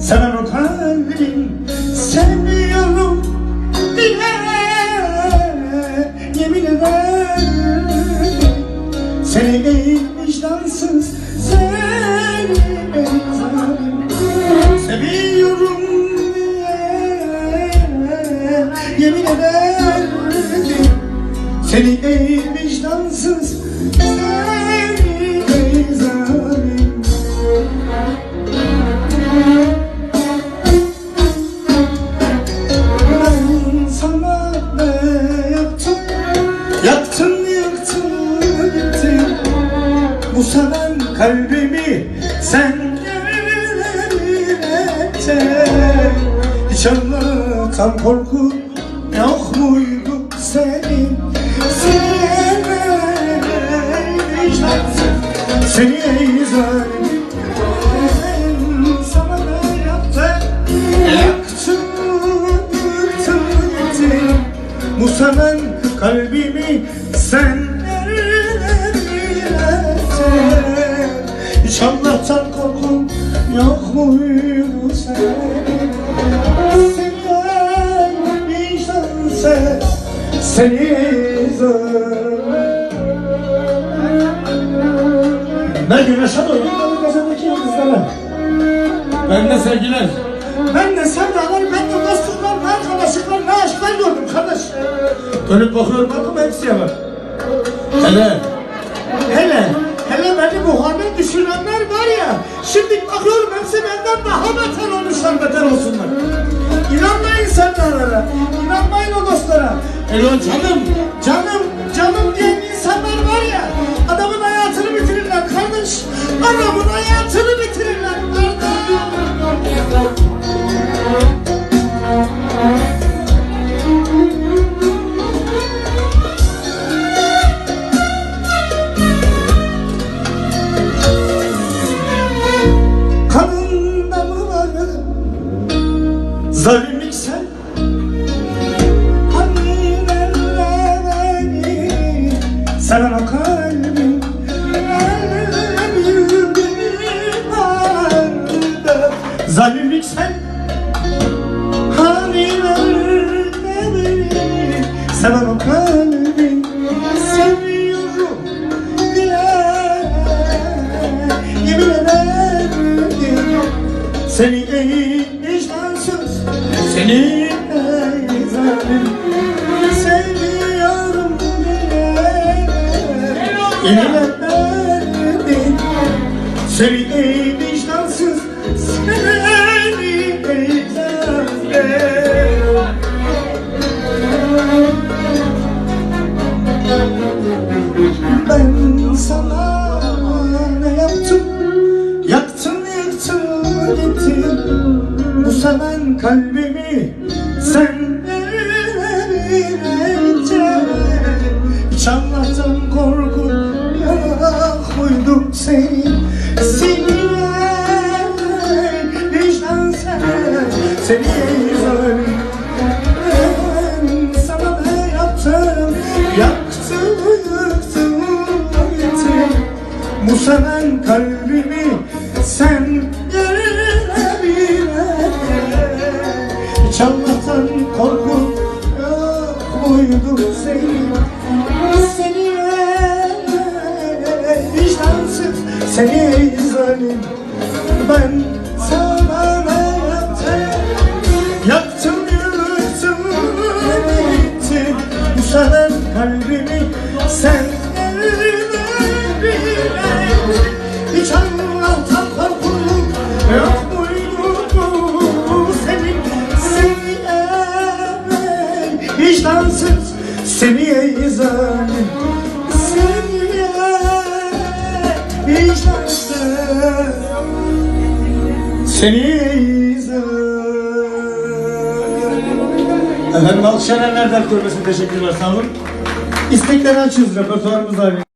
Seven o kalbim Sevmiyorum bile Yemin ederim. Seni ey vicdansız Seni Seviyorum diye Yemin ederim. Seni ey vicdansız kalbimi sen yerlerin Hiç anlatan korku yok muydu senin? Seni ey vicdansız Seni ey zalim Ben sana ne yaptım? Yaktın yıktın gittin Bu seven kalbimi sen Hiç Allah'tan korkun yok muydu senin Seni vicdansız Seni zalim Ben güneşe doydum gazete yıldızlara Ben de sevgiler. Ben de sevdalar, ben de dostluklar, ne arkadaşlıklar, ne aşklar gördüm kardeş. Dönüp bakıyorum Bakın hepsi hele. Hele, şimdi bakıyorum hepsi benden daha beter olmuşlar, beter olsunlar. İnanmayın sevdalara, inanmayın o dostlara. Elo canım. Canım, canım diyen zalimlik sen? Hani beni seven o kalbim Zalimlik sen Hani beni seven o kalbim seviyorum diye yemin ederim seni vicdansız Seni zalim Seviyorum diye Yemin kalbimi sen verince Allah'tan korkun yok muydu senin Seni vicdan sen Seni zalim ben sana ne yaptım? Yaktım, yıktım, gittim Bu seven kalbimi sen muydu senin? Seni vicdansız, seni zalim Ben sana ne yaptım? Yaktım yıktım gittim seven kalbimi sen eline bile Hiç Allah'tan vicdansız Seni zalim Seni vicdansız Seni Efendim alkışlayanlar dert görmesin teşekkürler sağ olun. İstekleri açıyoruz repertuarımız var.